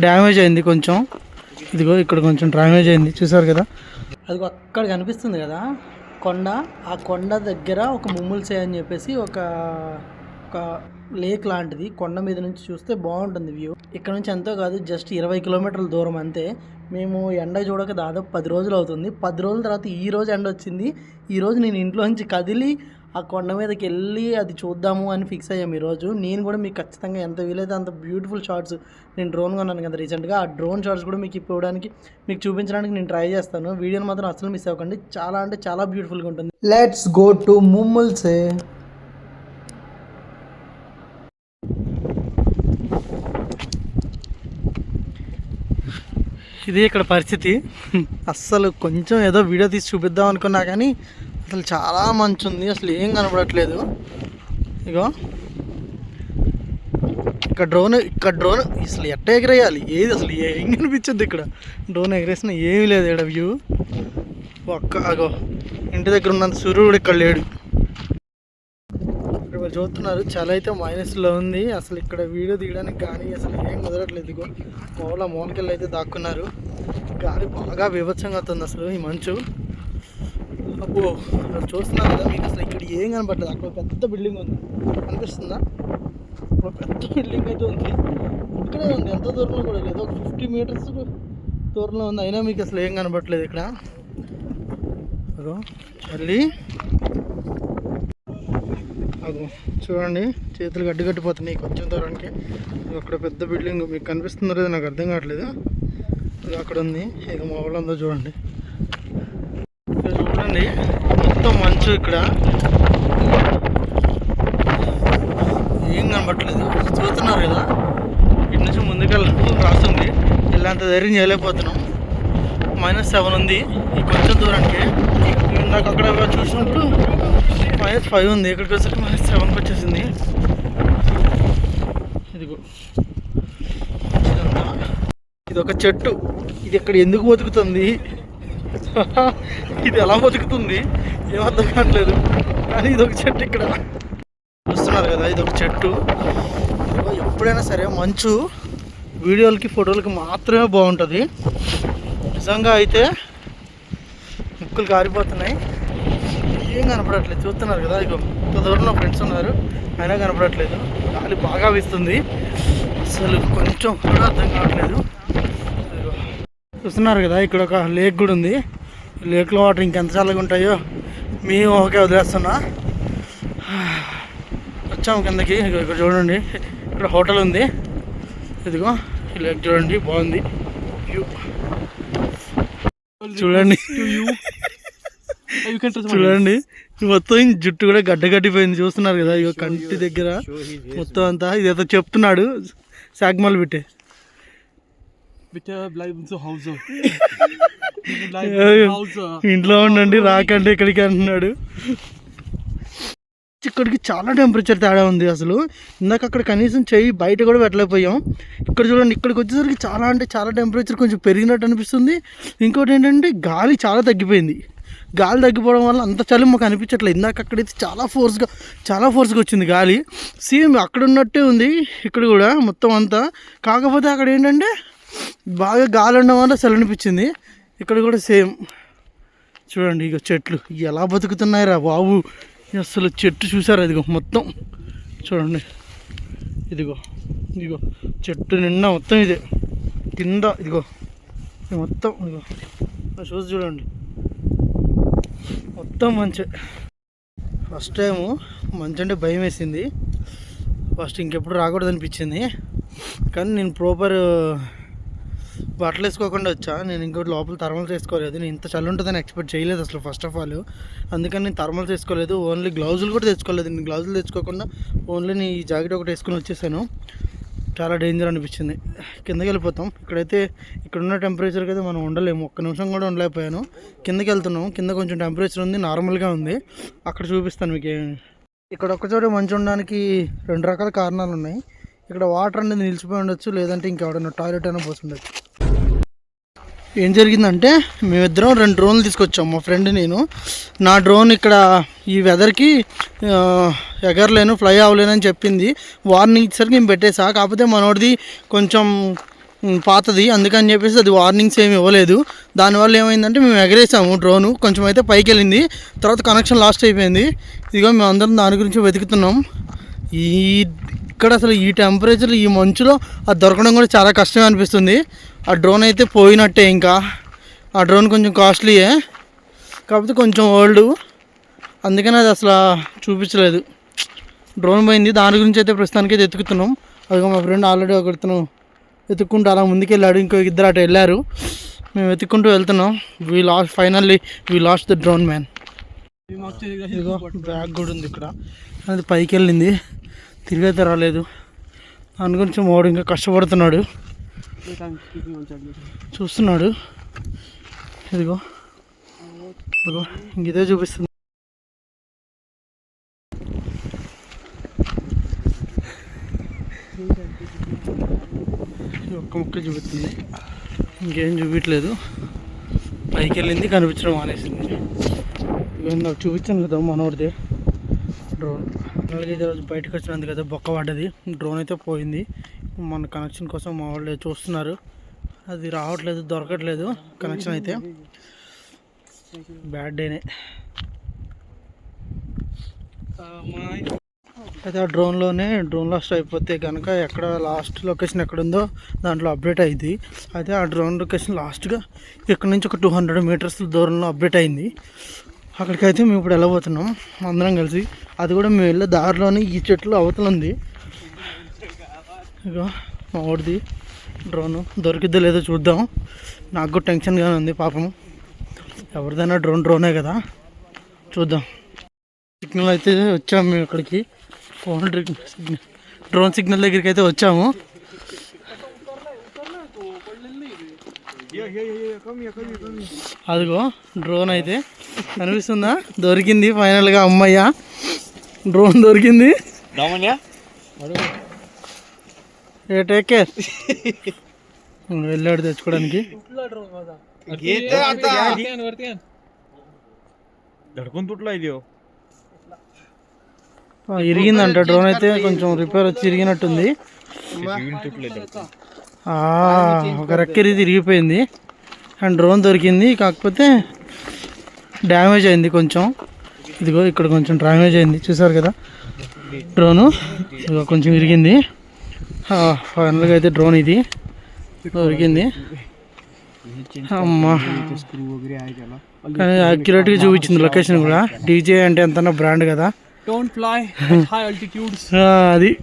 Damage అయింది కొంచెం. ఇదిగో ఇక్కడ కొంచెం డ్యామేజ్ అయింది. చూసారు కదా? అది అక్కడ కనిపిస్తుంది కదా? కొండ. ఆ కొండ దగ్గర ఒక ముమ్ముల్సే అని చెప్పేసి ఒక ఒక లేక్ లాంటిది. కొండ మీద నుంచి చూస్తే బాగుంటుంది వ్యూ. ఇక్కడ నుంచి ఎంతో కాదు జస్ట్ ఇరవై కిలోమీటర్ల దూరం అంతే. మేము ఎండ చూడక దాదాపు పది రోజులు అవుతుంది. పది రోజుల తర్వాత ఈ రోజు ఎండ వచ్చింది. ఈరోజు నేను ఇంట్లో నుంచి కదిలి ఆ కొండ మీదకి వెళ్ళి అది చూద్దాము అని ఫిక్స్ అయ్యాము ఈరోజు. నేను కూడా మీకు ఖచ్చితంగా ఎంత వీలైతే అంత బ్యూటిఫుల్ షార్ట్స్ నేను డ్రోన్ కొన్నాను కదా రీసెంట్గా ఆ డ్రోన్ షార్ట్స్ కూడా మీకు ఇవ్వడానికి మీకు చూపించడానికి నేను ట్రై చేస్తాను. వీడియోని మాత్రం అసలు మిస్ అవ్వకండి. చాలా అంటే చాలా బ్యూటిఫుల్గా ఉంటుంది. లెట్స్ గో టు ముమ్మల్సే ఇది ఇక్కడ పరిస్థితి. అస్సలు కొంచెం ఏదో వీడియో తీసి చూపిద్దాం అనుకున్నా కానీ అసలు చాలా మంచి ఉంది అసలు ఏం కనపడట్లేదు ఇగో. ఇక్కడ డ్రోన్ ఇక్కడ డ్రోన్ అసలు ఎట్ట ఎగరేయాలి? ఏది అసలు ఏం కనిపించద్దు ఇక్కడ? డ్రోన్ ఎగరేసిన ఏమీ లేదు ఇక్కడ వ్యూ. ఒక్క అగో. ఇంటి దగ్గర ఉన్నంత సూర్యుడు ఇక్కడ లేడు. ఇక్కడ చూస్తున్నారు చాలా అయితే మైనస్లో ఉంది. అసలు ఇక్కడ వీడియో తీయడానికి కానీ అసలు ఏం కుదరట్లేదు. ఇగో ఓలా మోనకెళ్ళి అయితే దాక్కున్నారు. గాలి బాగా విభత్సంగా అవుతుంది అసలు ఈ మంచు. అబ్బో అక్కడ చూస్తున్నారు కదా మీకు అసలు ఇక్కడ ఏం కనపడలేదు. అక్కడ పెద్ద బిల్డింగ్ ఉంది. కనిపిస్తుందా? ఒక పెద్ద బిల్డింగ్ అయితే ఉంది. ఇక్కడే ఉంది. ఎంత దూరంలో కూడా లేదు. ఒక ఫిఫ్టీ మీటర్స్ దూరంలో ఉంది. అయినా మీకు అసలు ఏం కనపడలేదు ఇక్కడ. అదో మళ్ళీ. అదో చూడండి. చేతులు గడ్డి కట్టిపోతున్నాయి కొంచెం దూరానికి. అక్కడ పెద్ద బిల్డింగ్ మీకు కనిపిస్తుందో లేదో నాకు అర్థం కావట్లేదు. అక్కడ ఉంది. ఇక మా వాళ్ళందో చూడండి ఇక్కడ చూడండి మొత్తం ఇక్కడ ఏం కనబట్టలేదు చూస్తున్నారు కదా? ఇటు నుంచి ముందుకెళ్ళి రాస్తుంది. ఇలాంత ధైర్యం చేయలేకపోతున్నాం. మైనస్ సెవెన్ ఉంది. ఈ కొంచెం దూరానికి. ఇందాక అక్కడ చూసినప్పుడు మైనస్ ఫైవ్ ఉంది. ఇక్కడికి వచ్చేసరికి మైనస్ సెవెన్కి వచ్చేసింది. ఇదిగో. ఇది ఒక చెట్టు. ఇది ఇక్కడ ఎందుకు బతుకుతుంది? ఇది ఎలా బతుకుతుంది? ఏమర్థం అర్థం కావట్లేదు. కానీ ఇది ఒక చెట్టు ఇక్కడ. చూస్తున్నారు కదా ఇది ఒక చెట్టు ఎప్పుడైనా సరే మంచు వీడియోలకి ఫోటోలకి మాత్రమే బాగుంటుంది. నిజంగా అయితే ముక్కులు కారిపోతున్నాయి. ఏం కనపడట్లేదు. చూస్తున్నారు కదా ఇక ఇంత దూరంలో ఫ్రెండ్స్ ఉన్నారు. అయినా కనపడట్లేదు. గాలి బాగా వీస్తుంది. అసలు కొంచెం కూడా అర్థం కావట్లేదు. చూస్తున్నారు కదా ఇక్కడ ఒక లేక్ కూడా ఉంది. ఈ లేక్లో వాటర్ ఇంకెంత చల్లగా ఉంటాయో మేము ఓకే వదిలేస్తున్నా. వచ్చాము కిందకి ఇక్కడ చూడండి. ఇక్కడ హోటల్ ఉంది. ఇదిగో ఈ లేక్ చూడండి బాగుంది. చూడండి. చూడండి. మొత్తం జుట్టు కూడా గడ్డ గడ్డిపోయింది. చూస్తున్నారు కదా ఇక కంటి దగ్గర మొత్తం అంతా. ఇదేదో చెప్తున్నాడు సాగ్మాలు పెట్టే Bitte bleiben zu Hause. ఇంట్లో ఉండండి రాకండి ఇక్కడికి అంటున్నాడు ఇక్కడికి చాలా టెంపరేచర్ తేడా ఉంది అసలు. ఇందాక అక్కడ కనీసం చెయ్యి బయట కూడా పెట్టలేకపోయాం. ఇక్కడ చూడండి ఇక్కడికి వచ్చేసరికి చాలా అంటే చాలా టెంపరేచర్ కొంచెం పెరిగినట్టు అనిపిస్తుంది. ఇంకోటి ఏంటంటే గాలి చాలా తగ్గిపోయింది. గాలి తగ్గిపోవడం వల్ల అంత చలి మాకు అనిపించట్లేదు. ఇందాక అక్కడైతే చాలా ఫోర్స్గా చాలా ఫోర్స్గా వచ్చింది గాలి. సేమ్ అక్కడ ఉన్నట్టే ఉంది ఇక్కడ కూడా మొత్తం అంతా. కాకపోతే అక్కడ ఏంటంటే బాగా గాలి ఉండడం వల్ల చలి అనిపించింది. ఇక్కడ కూడా సేమ్. చూడండి ఇక చెట్లు. ఎలా బతుకుతున్నాయిరా బాబు. అసలు చెట్టు చూసారా ఇదిగో మొత్తం. చూడండి. ఇదిగో. ఇదిగో. చెట్టు నిండా మొత్తం ఇదే. కింద ఇదిగో. మొత్తం ఇదిగో. చూసి చూడండి. మొత్తం మంచి. ఫస్ట్ టైము మంచి అంటే భయం వేసింది. ఫస్ట్ ఇంకెప్పుడు రాకూడదు అనిపించింది. కానీ నేను ప్రాపర్ బట్టలు వేసుకోకుండా వచ్చా? నేను ఇంకోటి లోపల థర్మల్స్ వేసుకోలేదు. నేను ఇంత చలి ఉంటుందని ఎక్స్పెక్ట్ చేయలేదు అసలు ఫస్ట్ ఆఫ్ ఆల్ అందుకని నేను థర్మల్స్ వేసుకోలేదు. ఓన్లీ గ్లౌజులు కూడా తెచ్చుకోలేదు. నేను గ్లౌజులు తెచ్చుకోకుండా ఓన్లీ నీ జాకెట్ ఒకటి వేసుకుని వచ్చేసాను. చాలా డేంజర్ అనిపించింది. కిందకి వెళ్ళిపోతాం. ఇక్కడైతే ఇక్కడ ఉన్న టెంపరేచర్కి అయితే మనం ఉండలేము. ఒక్క నిమిషం కూడా ఉండలేకపోయాను. కిందకి వెళ్తున్నాం. కింద కొంచెం టెంపరేచర్ ఉంది. నార్మల్గా ఉంది. అక్కడ చూపిస్తాను మీకు. ఇక్కడ ఒక్కచోట మంచి ఉండడానికి రెండు రకాల కారణాలు ఉన్నాయి. ఇక్కడ వాటర్ అనేది నిలిచిపోయి ఉండొచ్చు. లేదంటే ఇంకెవడన్నా టాయిలెట్ అయినా పోసి ఉండొచ్చు. ఏం జరిగిందంటే మేమిద్దరం రెండు డ్రోన్లు తీసుకొచ్చాం మా ఫ్రెండ్ నేను. నా డ్రోన్ ఇక్కడ ఈ వెదర్కి ఎగరలేను ఫ్లై అవ్వలేను అని చెప్పింది. వార్నింగ్ ఇచ్చేసరికి మేము పెట్టేసా కాకపోతే మనోడిది కొంచెం పాతది. అందుకని చెప్పేసి అది వార్నింగ్స్ ఏమి ఇవ్వలేదు. దానివల్ల ఏమైందంటే మేము ఎగరేసాము డ్రోను కొంచెం అయితే పైకి వెళ్ళింది తర్వాత కనెక్షన్ లాస్ట్ అయిపోయింది. ఇదిగో మేము అందరం దాని గురించి వెతుకుతున్నాం. ఈ ఇక్కడ అసలు ఈ టెంపరేచర్ ఈ మంచులో అది దొరకడం కూడా చాలా కష్టం అనిపిస్తుంది. ఆ డ్రోన్ అయితే పోయినట్టే ఇంకా. ఆ డ్రోన్ కొంచెం కాస్ట్లీయే కాకపోతే కొంచెం ఓల్డ్ అందుకని అది అసలు చూపించలేదు. డ్రోన్ పోయింది. దాని గురించి అయితే ప్రస్తుతానికి అయితే ఎతుకుతున్నాం అది మా ఫ్రెండ్ ఆల్రెడీ ఒకరితను వెతుక్కుంటూ అలా ముందుకెళ్ళాడు. ఇంకో ఇద్దరు అటు వెళ్ళారు. మేము వెతుక్కుంటూ వెళ్తున్నాం. We lost finally we lost the drone man bag కూడా ఉంది ఇక్కడ. అది పైకి వెళ్ళింది. తిరిగైతే రాలేదు. దాని గురించి మోడు ఇంకా కష్టపడుతున్నాడు. చూస్తున్నాడు. ఇదిగో. ఇదిగో. ఇంక ఇదే చూపిస్తుంది. ఈ ఒక్క ముక్క చూపిస్తుంది. ఇంకేం చూపించలేదు పైకి వెళ్ళింది కనిపించడం మానేసింది. ఇదిగో నాకు చూపించాను కదా మనోడిదే. డ్రోన్. అలాగే ఈరోజు బయటకు వచ్చినందుకు కదా బొక్క పడ్డది. డ్రోన్ అయితే పోయింది. మన కనెక్షన్ కోసం మా వాళ్ళు చూస్తున్నారు. అది రావట్లేదు దొరకట్లేదు కనెక్షన్ అయితే. బ్యాడ్ డేనే అయితే ఆ డ్రోన్లోనే డ్రోన్ లాస్ట్ అయిపోతే కనుక ఎక్కడ లాస్ట్ లొకేషన్ ఎక్కడ ఉందో దాంట్లో అప్డేట్ అయింది. అయితే ఆ డ్రోన్ లొకేషన్ లాస్ట్గా ఇక్కడ నుంచి ఒక టూ హండ్రెడ్ మీటర్స్ దూరంలో అప్డేట్ అయింది. అక్కడికైతే మేము ఇప్పుడు వెళ్ళబోతున్నాం. అందరం కలిసి. అది కూడా మేము వెళ్ళే దారిలోనే ఈ చెట్లు అవతల ఉంది. మా ఓడిది డ్రోన్. దొరికిద్దో లేదో చూద్దాం. నాకు కూడా టెన్షన్గానే ఉంది పాపం. ఎవరిదైనా డ్రోన్ డ్రోనే కదా. చూద్దాం. సిగ్నల్ అయితే వచ్చాము మేము ఇక్కడికి ఫోన్ సిగ్నల్ డ్రోన్ సిగ్నల్ దగ్గరికి అయితే వచ్చాము. అదిగో డ్రోన్ అయితే కనిపిస్తుందా? దొరికింది ఫైనల్గా అమ్మయ్య. డ్రోన్ దొరికింది. ఏ టేక్ వెళ్ళాడు తెచ్చుకోవడానికి. ఇరిగిందంట. డ్రోన్ అయితే కొంచెం రిపేర్ వచ్చి ఇరిగినట్టుంది. ఒక రెక్కరి తిరిగిపోయింది. అండ్ డ్రోన్ దొరికింది. కాకపోతే డ్యామేజ్ అయింది కొంచెం. ఇదిగో ఇక్కడ కొంచెం డ్యామేజ్ అయింది. చూసారు కదా? డ్రోను. ఇదిగో కొంచెం విరిగింది ఫైనల్గా అయితే డ్రోన్ ఇది. విరిగింది అమ్మా. అక్యురేట్గా చూపించింది లొకేషన్ కూడా. డీజే అంటే ఎంత బ్రాండ్ కదా. అది.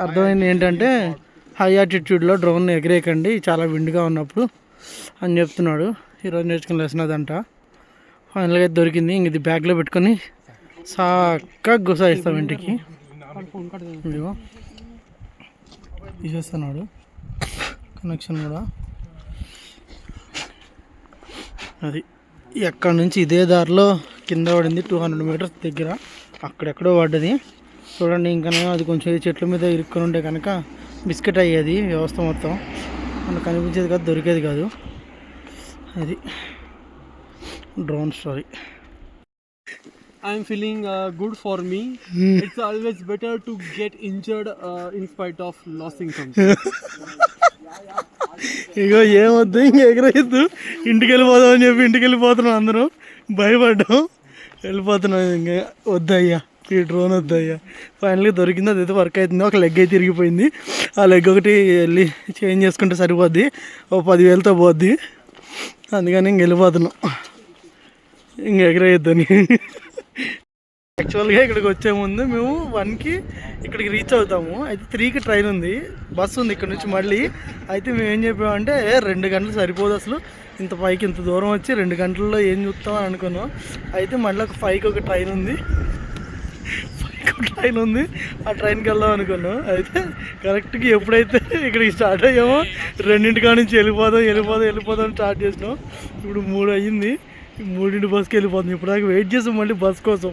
అర్థమైంది ఏంటంటే హై ఆటిట్యూడ్లో డ్రోన్ ఎగిరేయకండి. చాలా విండ్గా ఉన్నప్పుడు అని చెప్తున్నాడు. ఈరోజు నేర్చుకుని లెసన్ అదంట. ఫైనల్గా దొరికింది. ఇంక ఇది బ్యాగ్లో పెట్టుకొని చక్కగా గుసాయిస్తాం ఇంటికి. తీసేస్తున్నాడు. కనెక్షన్ కూడా. అది ఎక్కడ నుంచి ఇదే దారిలో కింద పడింది టూ హండ్రెడ్ మీటర్స్ దగ్గర. అక్కడెక్కడో పడ్డది. చూడండి ఇంకా అది కొంచెం చెట్ల మీద ఇరుక్కుని ఉండే కనుక బిస్కెట్ అయ్యేది వ్యవస్థ మొత్తం. మనకు కనిపించేది కాదు దొరికేది కాదు. అది. Drone story good for me. It's always better to get injured uh, in spite of losing something. ఇగో ఏమొద్దు ఇంక ఎగరేయద్దు. ఇంటికి వెళ్ళిపోదాం అని చెప్పి ఇంటికి వెళ్ళిపోతున్నాం అందరూ. భయపడ్డాం. వెళ్ళిపోతున్నాం ఇంకా. వద్దయ్యా ఈ డ్రోన్ వద్దయ్యా. ఫైనల్గా దొరికింది అదైతే వర్క్ అవుతుంది. ఒక లెగ్ అయితే తిరిగిపోయింది ఆ లెగ్ ఒకటి వెళ్ళి చేంజ్ చేసుకుంటే సరిపోద్ది. ఓ పదివేలతో పోద్ది. అందుకని ఇంక వెళ్ళిపోతున్నాం. ఇంక ఎగరేయొద్దని. యాక్చువల్గా ఇక్కడికి వచ్చే ముందు మేము వన్కి ఇక్కడికి రీచ్ అవుతాము. అయితే త్రీకి ట్రైన్ ఉంది. బస్సు ఉంది ఇక్కడ నుంచి మళ్ళీ. అయితే మేము ఏం చెప్పామంటే రెండు గంటలు సరిపోదు అసలు. ఇంత పైకి ఇంత దూరం వచ్చి రెండు గంటల్లో ఏం చూస్తామని అనుకున్నాం. అయితే మళ్ళీ ఒక ఫైవ్కి ఒక ట్రైన్ ఉంది. ట్రైన్ ఉంది. ఆ ట్రైన్కి వెళ్దాం అనుకున్నాం. అయితే కరెక్ట్గా ఎప్పుడైతే ఇక్కడికి స్టార్ట్ అయ్యామో రెండింటికాడ నుంచి వెళ్ళిపోదాం వెళ్ళిపోదాం వెళ్ళిపోదాం స్టార్ట్ చేసినాం. ఇప్పుడు మూడు అయ్యింది. మూడింటి బస్కి వెళ్ళిపోతుంది ఇప్పుడు వెయిట్ చేసాం మళ్ళీ బస్ కోసం.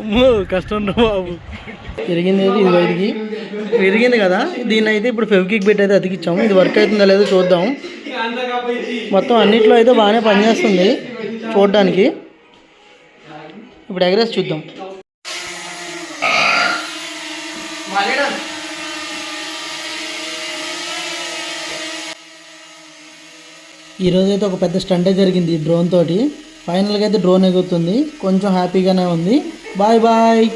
అమ్మో కష్టం రా బాబు. పెరిగింది ఇది బయటికి పెరిగింది కదా. దీన్ని అయితే ఇప్పుడు ఫెవికిక్ బిట్ అయితే అతికిచ్చాము. ఇది వర్క్ అవుతుందా లేదో చూద్దాం. మొత్తం అన్నిట్లో అయితే బాగానే పనిచేస్తుంది చూడడానికి. ఇప్పుడు ఎగరేసి చూద్దాం. ఈ రోజైతే ఒక పెద్ద స్టంటే జరిగింది డ్రోన్ తోటి. ఫైనల్గా అయితే డ్రోన్ ఎగురుతుంది. కొంచెం హ్యాపీగానే ఉంది. Bye bye